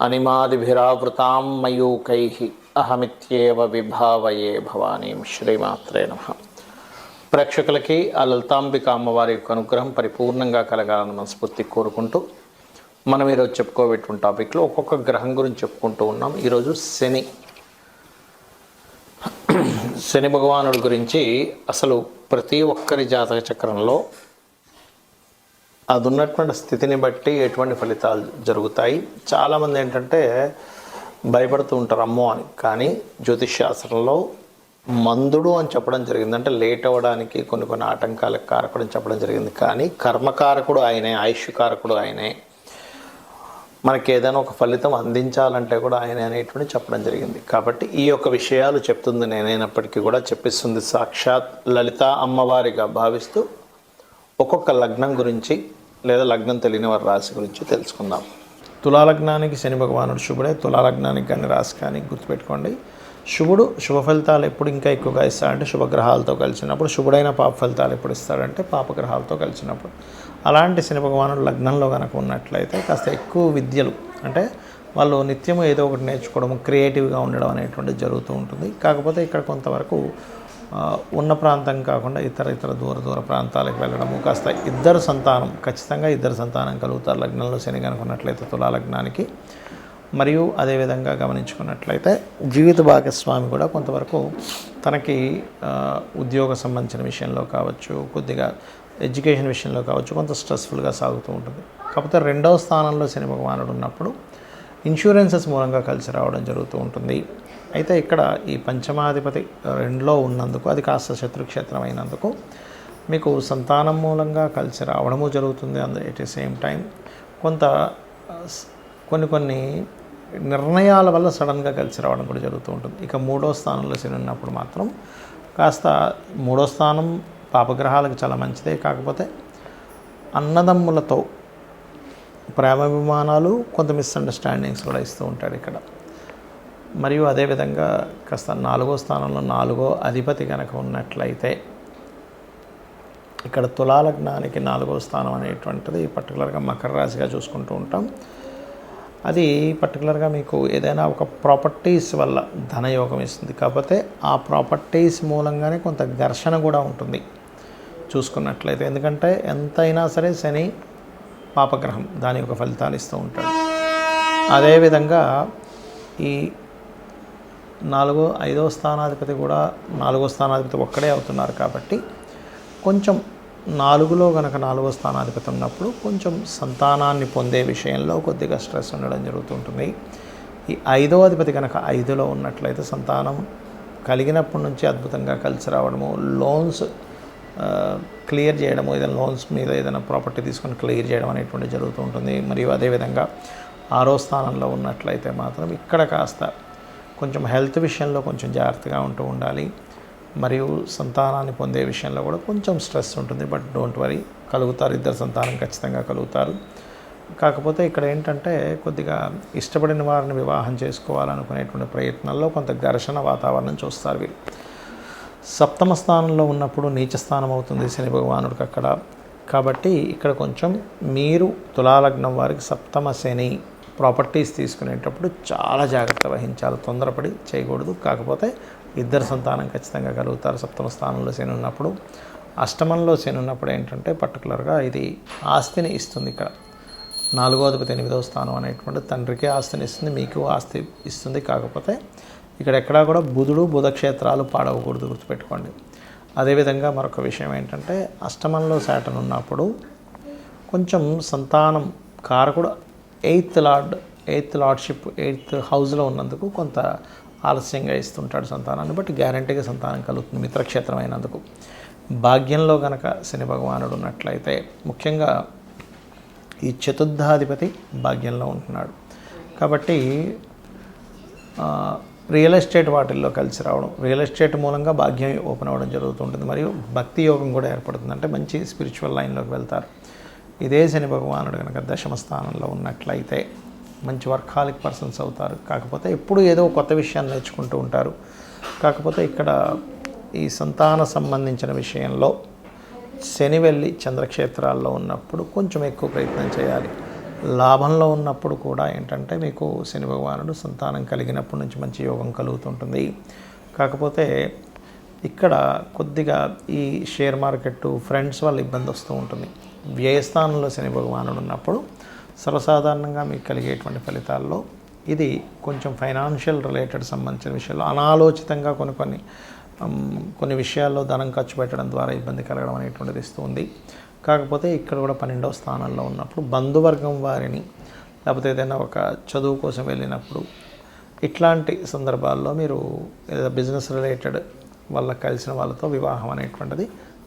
అనిమాదిభిరావృతాం మయూకై అహమిత్యేవ విభావయే భవానీం శ్రీమాత్రే నమ ప్రేక్షకులకి ఆ లలితాంబిక అమ్మవారి యొక్క అనుగ్రహం పరిపూర్ణంగా కలగాలని మనస్ఫూర్తి కోరుకుంటూ మనం ఈరోజు చెప్పుకోబెట్టిన టాపిక్లో ఒక్కొక్క గ్రహం గురించి చెప్పుకుంటూ ఉన్నాం. ఈరోజు శని. శని భగవానుడి గురించి అసలు ప్రతి ఒక్కరి జాతక చక్రంలో అది ఉన్నటువంటి స్థితిని బట్టి ఎటువంటి ఫలితాలు జరుగుతాయి. చాలామంది ఏంటంటే భయపడుతూ ఉంటారు అమ్మో అని. కానీ జ్యోతిష్ శాస్త్రంలో మందుడు అని చెప్పడం జరిగింది. అంటే లేట్ అవ్వడానికి కొన్ని కొన్ని ఆటంకాలకు కారకుడు అని చెప్పడం జరిగింది. కానీ కర్మకారకుడు ఆయనే ఆయుష్ కారకుడు ఆయనే. మనకి ఏదైనా ఒక ఫలితం అందించాలంటే కూడా ఆయన అనేటువంటి చెప్పడం జరిగింది. కాబట్టి ఈ యొక్క విషయాలు చెప్తుంది నేనైనప్పటికీ కూడా చెప్పిస్తుంది. సాక్షాత్ లలిత అమ్మవారిగా భావిస్తూ ఒక్కొక్క లగ్నం గురించి లేదా లగ్నం తెలియని వారి రాశి గురించి తెలుసుకుందాం. తులాలగ్నానికి శని భగవానుడు శుభుడే. తులాలగ్నానికి కానీ రాశి కానీ గుర్తుపెట్టుకోండి. శుభుడు శుభ ఫలితాలు ఎప్పుడు ఇంకా ఎక్కువగా ఇస్తాడంటే శుభగ్రహాలతో కలిసినప్పుడు శుభుడైన పాప ఫలితాలు ఎప్పుడు ఇస్తాడంటే పాపగ్రహాలతో కలిసినప్పుడు. అలాంటి శని భగవానుడు లగ్నంలో కనుక ఉన్నట్లయితే కాస్త ఎక్కువ విద్యలు అంటే వాళ్ళు నిత్యము ఏదో ఒకటి నేర్చుకోవడం క్రియేటివ్గా ఉండడం అనేటువంటిది జరుగుతూ ఉంటుంది. కాకపోతే ఇక్కడ కొంతవరకు ఉన్న ప్రాంతం కాకుండా ఇతర ఇతర దూర దూర ప్రాంతాలకు వెళ్ళడము కాస్త ఇద్దరు సంతానం ఖచ్చితంగా ఇద్దరు సంతానం కలుగుతారు లగ్నంలో శని కనుకున్నట్లయితే తులా లగ్నానికి మరియు అదేవిధంగా గమనించుకున్నట్లయితే జీవిత భాగస్వామి కూడా కొంతవరకు తనకి ఉద్యోగ సంబంధించిన విషయంలో కావచ్చు కొద్దిగా ఎడ్యుకేషన్ విషయంలో కావచ్చు కొంత స్ట్రెస్ఫుల్గా సాగుతూ ఉంటుంది. కాకపోతే రెండవ స్థానంలో శని భగవానుడు ఉన్నప్పుడు ఇన్సూరెన్సెస్ మూలంగా కలిసి రావడం జరుగుతూ ఉంటుంది. అయితే ఇక్కడ ఈ పంచమాధిపతి రెండులో ఉన్నందుకు అది కాస్త శత్రుక్షేత్రం అయినందుకు మీకు సంతానం మూలంగా కలిసి రావడము జరుగుతుంది అందు ఎట్ ది సేమ్ టైం కొంత కొన్ని కొన్ని నిర్ణయాల వల్ల సడన్గా కలిసి రావడం కూడా జరుగుతూ ఉంటుంది. ఇక మూడో స్థానంలో శని ఉన్నప్పుడు మాత్రం కాస్త మూడో స్థానం పాపగ్రహాలకు చాలా మంచిదే. కాకపోతే అన్నదమ్ములతో ప్రేమాభిమానాలు కొంత మిస్అండర్స్టాండింగ్స్ కూడా ఇస్తూ ఉంటాడు ఇక్కడ. మరియు అదేవిధంగా కాస్త నాలుగో స్థానంలో నాలుగో అధిపతి కనుక ఉన్నట్లయితే ఇక్కడ తులాలగ్నానికి నాలుగో స్థానం అనేటువంటిది పర్టికులర్గా మకర రాశిగా చూసుకుంటూ ఉంటాం. అది పర్టికులర్గా మీకు ఏదైనా ఒక ప్రాపర్టీస్ వల్ల ధనయోగం ఇస్తుంది. కాకపోతే ఆ ప్రాపర్టీస్ మూలంగానే కొంత ఘర్షణ కూడా ఉంటుంది. చూసుకున్నట్లయితే ఎందుకంటే ఎంతైనా సరే శని పాపగ్రహం దాని యొక్క ఫలితాలు ఇస్తూ ఉంటాడు. అదేవిధంగా ఈ నాలుగో ఐదో స్థానాధిపతి కూడా నాలుగో స్థానాధిపతి ఒక్కడే అవుతున్నారు కాబట్టి కొంచెం నాలుగులో కనుక నాలుగో స్థానాధిపతి ఉన్నప్పుడు కొంచెం సంతానాన్ని పొందే విషయంలో కొద్దిగా స్ట్రెస్ ఉండడం జరుగుతుంటుంది. ఈ ఐదో అధిపతి కనుక ఐదులో ఉన్నట్లయితే సంతానం కలిగినప్పటి నుంచి అద్భుతంగా కలిసి రావడము లోన్స్ క్లియర్ చేయడము ఏదైనా లోన్స్ మీద ఏదైనా ప్రాపర్టీ తీసుకొని క్లియర్ చేయడం అనేటువంటి జరుగుతూ ఉంటుంది. మరియు అదేవిధంగా ఆరో స్థానంలో ఉన్నట్లయితే మాత్రం ఇక్కడ కాస్త కొంచెం హెల్త్ విషయంలో కొంచెం జాగ్రత్తగా ఉంటూ ఉండాలి. మరియు సంతానాన్ని పొందే విషయంలో కూడా కొంచెం స్ట్రెస్ ఉంటుంది. బట్ డోంట్ వరీ కలుగుతారు. ఇద్దరు సంతానం ఖచ్చితంగా కలుగుతారు. కాకపోతే ఇక్కడ ఏంటంటే కొద్దిగా ఇష్టపడిన వారిని వివాహం చేసుకోవాలనుకునేటువంటి ప్రయత్నంలో కొంత ఘర్షణ వాతావరణం చూస్తారు వీరు. సప్తమ స్థానంలో ఉన్నప్పుడు నీచ స్థానం అవుతుంది శని భగవానుడికి అక్కడ. కాబట్టి ఇక్కడ కొంచెం మీరు తులాలగ్నం వారికి సప్తమ శని ప్రాపర్టీస్ తీసుకునేటప్పుడు చాలా జాగ్రత్త వహించాలి. తొందరపడి చేయకూడదు. కాకపోతే ఇద్దరు సంతానం ఖచ్చితంగా కలుగుతారు. సప్తమ స్థానంలో శని ఉన్నప్పుడు. అష్టమంలో శని ఉన్నప్పుడు ఏంటంటే పర్టికులర్గా ఇది ఆస్తిని ఇస్తుంది ఇక్కడ. నాలుగో ఎనిమిదవ స్థానం అనేటువంటి తండ్రికి ఆస్తిని ఇస్తుంది. మీకు ఆస్తి ఇస్తుంది. కాకపోతే ఇక్కడ ఎక్కడా కూడా బుధుడు బుధక్షేత్రాలు పాడవకూడదు గుర్తుపెట్టుకోండి. అదేవిధంగా మరొక విషయం ఏంటంటే అష్టమంలో శాటన్ ఉన్నప్పుడు కొంచెం సంతానం కారకుడు eighth lord eighth lordship eighth హౌస్లో ఉన్నందుకు కొంత ఆలస్యంగా ఇస్తుంటాడు సంతానాన్ని బట్టి గ్యారంటీగా సంతానం కలుగుతుంది మిత్రక్షేత్రం అయినందుకు. భాగ్యంలో గనక శని భగవానుడు ఉన్నట్లయితే ముఖ్యంగా ఈ చతుర్థాధిపతి భాగ్యంలో ఉంటున్నాడు. కాబట్టి రియల్ ఎస్టేట్ వాటిల్లో కలిసి రావడం రియల్ ఎస్టేట్ మూలంగా భాగ్యం ఓపెన్ అవ్వడం జరుగుతుంటుంది. మరియు భక్తి యోగం కూడా ఏర్పడుతుంది. అంటే మంచి స్పిరిచువల్ లైన్లోకి వెళ్తారు. ఇదే శని భగవానుడు కనుక దశమ స్థానంలో ఉన్నట్లయితే మంచి వర్కాలిక్ పర్సన్స్ అవుతారు. కాకపోతే ఎప్పుడు ఏదో కొత్త విషయాన్ని నేర్చుకుంటూ ఉంటారు. కాకపోతే ఇక్కడ ఈ సంతాన సంబంధించిన విషయంలో శని వెళ్ళి చంద్రక్షేత్రాల్లో ఉన్నప్పుడు కొంచెం ఎక్కువ ప్రయత్నం చేయాలి. లాభంలో ఉన్నప్పుడు కూడా ఏంటంటే మీకు శని భగవానుడు సంతానం కలిగినప్పటి నుంచి మంచి యోగం కలుగుతుంటుంది. కాకపోతే ఇక్కడ కొద్దిగా ఈ షేర్ మార్కెట్ ఫ్రెండ్స్ వల్ల ఇబ్బంది వస్తూ ఉంటుంది. వ్యయస్థానంలో శని భగవానుడు ఉన్నప్పుడు సర్వసాధారణంగా మీకు కలిగేటువంటి ఫలితాల్లో ఇది కొంచెం ఫైనాన్షియల్ రిలేటెడ్ సంబంధించిన విషయాల్లో అనాలోచితంగా కొన్ని కొన్ని కొన్ని విషయాల్లో ధనం ఖర్చు పెట్టడం ద్వారా ఇబ్బంది కలగడం అనేటువంటిది ఇస్తుంది కాకపోతే ఇక్కడ కూడా పన్నెండవ స్థానంలో ఉన్నప్పుడు బంధువర్గం వారిని లేకపోతే ఏదైనా ఒక చదువు కోసం వెళ్ళినప్పుడు ఇట్లాంటి సందర్భాల్లో మీరు ఏదో బిజినెస్ రిలేటెడ్ వల్ల కలిసిన వాళ్ళతో వివాహం అనేటువంటిది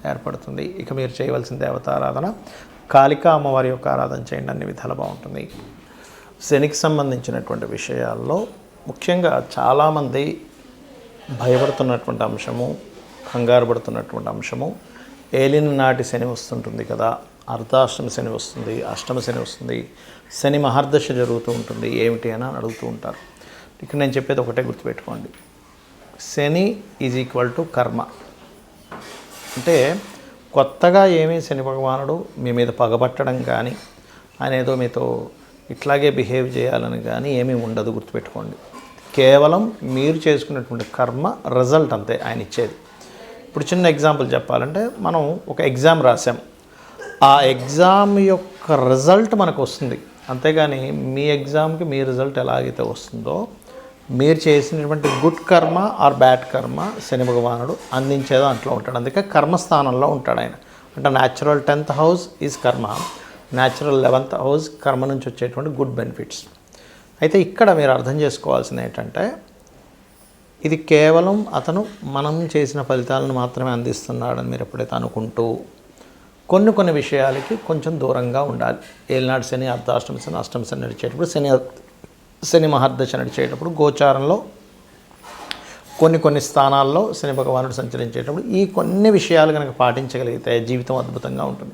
ఏర్పడుతుంది. ఇక మీరు చేయవలసిన దేవతారాధన కాళికా అమ్మవారి యొక్క ఆరాధన చేయండి. అన్ని విధాలు బాగుంటుంది. శనికి సంబంధించినటువంటి విషయాల్లో ముఖ్యంగా చాలామంది భయపడుతున్నటువంటి అంశము కంగారు పడుతున్నటువంటి అంశము ఏలిన నాటి శని వస్తుంటుంది కదా అర్ధాష్టమ శని వస్తుంది అష్టమ శని వస్తుంది శని మహర్దశ జరుగుతూ ఉంటుంది ఏమిటి అని అడుగుతూ ఉంటారు. ఇక్కడ నేను చెప్పేది ఒకటే గుర్తుపెట్టుకోండి. శని ఈజ్ ఈక్వల్ టు కర్మ. అంటే కొత్తగా ఏమీ శని భగవానుడు మీ మీద పగబట్టడం కానీ ఆయన ఏదో మీతో ఇట్లాగే బిహేవ్ చేయాలని కానీ ఏమీ ఉండదు గుర్తుపెట్టుకోండి. కేవలం మీరు చేసుకున్నటువంటి కర్మ రిజల్ట్ అంతే ఆయన ఇచ్చేది. ఇప్పుడు చిన్న ఎగ్జాంపుల్ చెప్పాలంటే మనం ఒక ఎగ్జామ్ రాసాం ఆ ఎగ్జామ్ యొక్క రిజల్ట్ మనకు వస్తుంది. అంతేగాని మీ ఎగ్జామ్కి మీ రిజల్ట్ ఎలాగైతే వస్తుందో మీరు చేసినటువంటి గుడ్ కర్మ ఆర్ బ్యాడ్ కర్మ శని భగవానుడు అందించే దాంట్లో ఉంటాడు. అందుకే కర్మస్థానంలో ఉంటాడు ఆయన. అంటే natural tenth house is karma natural eleventh house karma నుంచి వచ్చేటువంటి గుడ్ బెనిఫిట్స్ అయితే ఇక్కడ మీరు అర్థం చేసుకోవాల్సింది ఏంటంటే ఇది కేవలం అతను మనం చేసిన ఫలితాలను మాత్రమే అందిస్తున్నాడని మీరు ఎప్పుడైతే అనుకుంటూ కొన్ని కొన్ని విషయాలకి కొంచెం దూరంగా ఉండాలి. ఏలినాడు శని అర్ధాష్టమి శని అష్టమి శని నడిచేటప్పుడు శని శని మహర్దశ నడిచేటప్పుడు గోచారంలో కొన్ని కొన్ని స్థానాల్లో శని భగవానుడు సంచరించేటప్పుడు ఈ కొన్ని విషయాలు కనుక పాటించగలిగితే జీవితం అద్భుతంగా ఉంటుంది.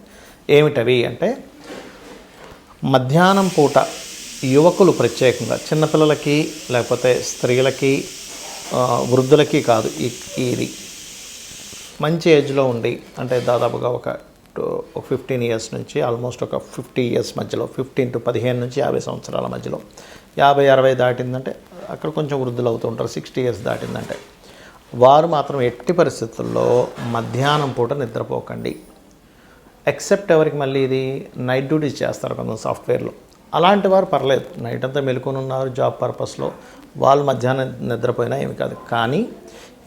ఏమిటవి అంటే మధ్యాహ్నం పూట యువకులు ప్రత్యేకంగా చిన్నపిల్లలకి లేకపోతే స్త్రీలకి వృద్ధులకి కాదు ఈ ఇది మంచి ఏజ్లో ఉండి అంటే దాదాపుగా ఒక ఒక ఫిఫ్టీన్ ఇయర్స్ నుంచి ఆల్మోస్ట్ ఒక ఫిఫ్టీ ఇయర్స్ మధ్యలో ఫిఫ్టీన్ టు పదిహేను నుంచి యాభై సంవత్సరాల మధ్యలో. యాభై అరవై దాటిందంటే అక్కడ కొంచెం వృద్ధులు అవుతూ ఉంటారు సిక్స్టీ ఇయర్స్ దాటిందంటే. వారు మాత్రం ఎట్టి పరిస్థితుల్లో మధ్యాహ్నం పూట నిద్రపోకండి. ఎక్సెప్ట్ ఎవరికి మళ్ళీ ఇది? నైట్ డ్యూటీస్ చేస్తారు కొంత సాఫ్ట్వేర్లో అలాంటి వారు పర్లేదు. నైట్ అంతా మెలుకొని ఉన్నారు జాబ్ పర్పస్లో వాళ్ళు మధ్యాహ్నం నిద్రపోయినా ఏమి కాదు. కానీ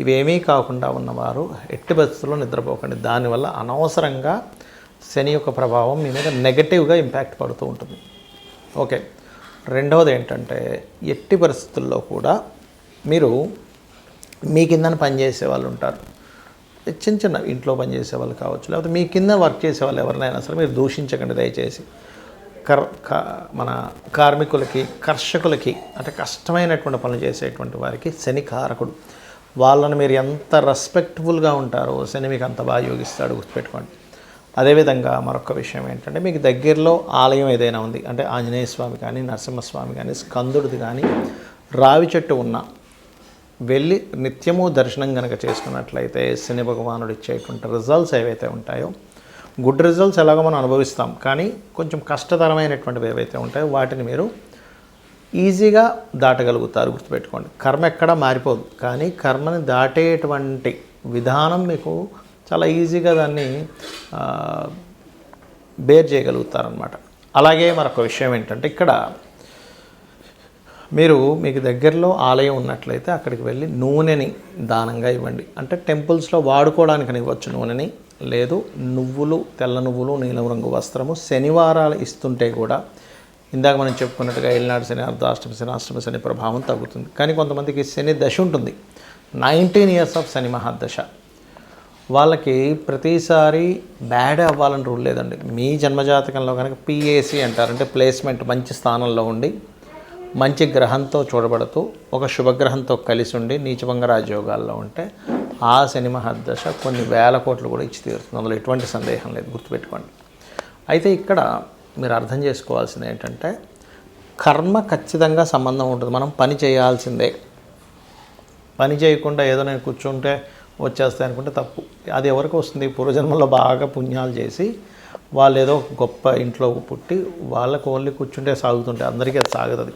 ఇవేమీ కాకుండా ఉన్నవారు ఎట్టి పరిస్థితుల్లో నిద్రపోకండి. దానివల్ల అనవసరంగా శని యొక్క ప్రభావం మీ మీద నెగటివ్గా ఇంపాక్ట్ పడుతూ ఉంటుంది. ఓకే. రెండవది ఏంటంటే ఎట్టి పరిస్థితుల్లో కూడా మీరు మీ కిందన పనిచేసే వాళ్ళు ఉంటారు. చిన్న చిన్న ఇంట్లో పనిచేసే వాళ్ళు కావచ్చు లేకపోతే మీ కింద వర్క్ చేసే వాళ్ళు ఎవరినైనా సరే మీరు దూషించకండి దయచేసి. కర్ మన కార్మికులకి కర్షకులకి అంటే కష్టమైనటువంటి పనులు చేసేటువంటి వారికి శని కారకుడు వాళ్ళని మీరు ఎంత రెస్పెక్ట్ఫుల్గా ఉంటారో శని మీకు అంత బాగా యోగిస్తాడు గుర్తుపెట్టుకోండి. అదేవిధంగా మరొక విషయం ఏంటంటే మీకు దగ్గరలో ఆలయం ఏదైనా ఉంది అంటే ఆంజనేయ స్వామి కానీ నరసింహస్వామి కానీ స్కందుడిది కానీ రావి చెట్టు ఉన్న వెళ్ళి నిత్యము దర్శనం కనుక చేసుకున్నట్లయితే శని భగవానుడు ఇచ్చేటువంటి రిజల్ట్స్ ఏవైతే ఉంటాయో గుడ్ రిజల్ట్స్ ఎలాగో మనం అనుభవిస్తాం. కానీ కొంచెం కష్టతరమైనటువంటివి ఏవైతే ఉంటాయో వాటిని మీరు ఈజీగా దాటగలుగుతారు గుర్తుపెట్టుకోండి. కర్మ ఎక్కడా మారిపోదు. కానీ కర్మని దాటేటువంటి విధానం మీకు చాలా ఈజీగా దాన్ని బేర్ చేయగలుగుతారనమాట అలాగే మరొక విషయం ఏంటంటే ఇక్కడ మీరు మీకు దగ్గరలో ఆలయం ఉన్నట్లయితే అక్కడికి వెళ్ళి నూనెని దానంగా ఇవ్వండి. అంటే టెంపుల్స్లో వాడుకోవడానికి ఇవ్వచ్చు నూనెని. లేదు నువ్వులు తెల్ల నువ్వులు నీలం రంగు వస్త్రము శనివారాలు ఇస్తుంటే కూడా ఇందాక మనం చెప్పుకున్నట్టుగా ఏళ్ళనాడు శని అర్ధాష్టమి శని అష్టమి శని ప్రభావం తగ్గుతుంది. కానీ కొంతమందికి శని దశ ఉంటుంది. నైన్టీన్ ఇయర్స్ ఆఫ్ శని మహాదశ. వాళ్ళకి ప్రతిసారి బ్యాడ్ అవ్వాలని రూల్ లేదండి. మీ జన్మజాతకంలో కనుక పిఏసి అంటారు అంటే ప్లేస్మెంట్ మంచి స్థానంలో ఉండి మంచి గ్రహంతో చూడబడుతూ ఒక శుభగ్రహంతో కలిసి ఉండి నీచభంగ రాజయోగాల్లో ఉంటే ఆ శని దశ కొన్ని వేల కోట్లు కూడా ఇచ్చి తీరుతుంది. అందులో ఎటువంటి సందేహం లేదు. గుర్తుపెట్టుకోండి. అయితే ఇక్కడ మీరు అర్థం చేసుకోవాల్సింది ఏంటంటే కర్మ ఖచ్చితంగా సంబంధం ఉంటుంది. మనం పని చేయాల్సిందే. పని చేయకుండా ఏదో నేను కూర్చుంటే వచ్చేస్తాయి అనుకుంటే తప్పు. అది ఎవరికి వస్తుంది? పూర్వజన్మలో బాగా పుణ్యాలు చేసి వాళ్ళు ఏదో గొప్ప ఇంట్లో పుట్టి వాళ్ళకు ఓన్లీ కూర్చుంటే సాగుతుంటే అందరికీ అది సాగుతుంది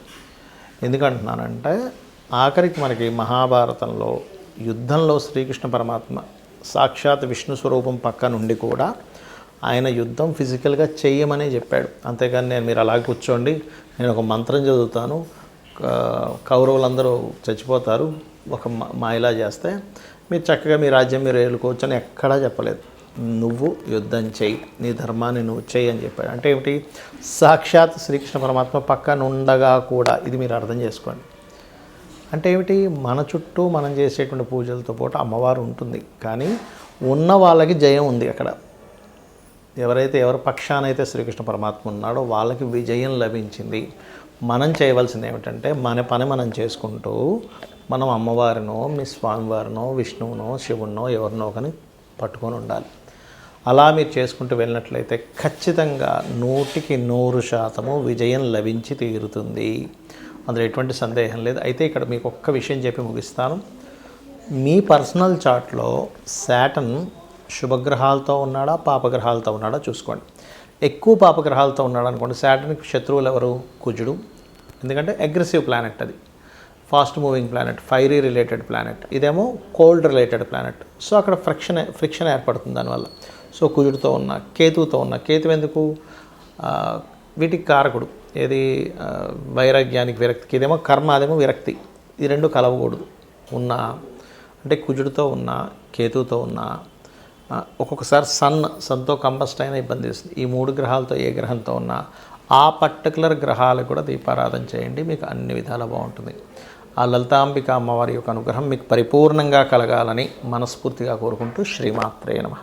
ఎందుకంటున్నానంటే ఆఖరికి మనకి మహాభారతంలో యుద్ధంలో శ్రీకృష్ణ పరమాత్మ సాక్షాత్ విష్ణు స్వరూపం పక్క నుండి కూడా ఆయన యుద్ధం ఫిజికల్గా చెయ్యమనే చెప్పాడు. అంతేకాని నేను మీరు అలా కూర్చోండి నేను ఒక మంత్రం చదువుతాను కౌరవులందరూ చచ్చిపోతారు ఒక మా- మాయలా చేస్తే మీరు చక్కగా మీ రాజ్యం మీరు ఏలుకోవచ్చు అని ఎక్కడా చెప్పలేదు. నువ్వు యుద్ధం చేయి నీ ధర్మాన్ని నువ్వు చేయి అని చెప్పాడు. అంటే ఏమిటి? సాక్షాత్ శ్రీకృష్ణ పరమాత్మ పక్కన ఉండగా కూడా ఇది మీరు అర్థం చేసుకోండి. అంటే ఏమిటి? మన చుట్టూ మనం చేసేటువంటి పూజలతో పాటు అమ్మవారు ఉంటుంది. కానీ ఉన్న వాళ్ళకి జయం ఉంది అక్కడ. ఎవరైతే ఎవరి పక్షానైతే శ్రీకృష్ణ పరమాత్మ ఉన్నాడో వాళ్ళకి విజయం లభించింది. మనం చేయవలసింది ఏమిటంటే మన పని మనం చేసుకుంటూ మనం అమ్మవారినో మీ స్వామివారినో విష్ణువునో శివునో ఎవరినో కానీ పట్టుకొని ఉండాలి. అలా మీరు చేసుకుంటూ వెళ్ళినట్లయితే ఖచ్చితంగా నూటికి నూరు శాతము విజయం లభించి తీరుతుంది. అందులో ఎటువంటి సందేహం లేదు. అయితే ఇక్కడ మీకు ఒక్క విషయం చెప్పి ముగిస్తాను. మీ పర్సనల్ చార్ట్లో శాటన్ శుభగ్రహాలతో ఉన్నాడా పాపగ్రహాలతో ఉన్నాడా చూసుకోండి. ఎక్కువ పాపగ్రహాలతో ఉన్నాడు అనుకోండి శాటన్కి శత్రువులు ఎవరు? కుజుడు. ఎందుకంటే అగ్రెసివ్ ప్లానెట్ అది. Fast moving planet fiery related planet ఇదేమో కోల్డ్ రిలేటెడ్ ప్లానెట్ సో అక్కడ ఫ్రిక్షన్ ఫ్రిక్షన్ ఏర్పడుతుంది దానివల్ల. సో కుజుడితో ఉన్న కేతువుతో ఉన్న. కేతు ఎందుకు? వీటికి కారకుడు. ఏది వైరాగ్యానికి విరక్తికి ఇదేమో కర్మ అదేమో విరక్తి. ఈ రెండు కలవకూడదు. ఉన్న అంటే కుజుడితో ఉన్న కేతువుతో ఉన్న ఒక్కొక్కసారి సన్ సన్తో కంబస్ట్ అయినా ఇబ్బంది ఇస్తుంది ఈ మూడు గ్రహాలతో ఏ గ్రహంతో ఉన్నా ఆ పర్టికులర్ గ్రహాలకు కూడా దీపారాధన చేయండి మీకు అన్ని విధాలు బాగుంటుంది. ఆ లలితాంబిక అమ్మవారి యొక్క అనుగ్రహం మీకు పరిపూర్ణంగా కలగాలని మనస్ఫూర్తిగా కోరుకుంటూ శ్రీమాత్రే నమ.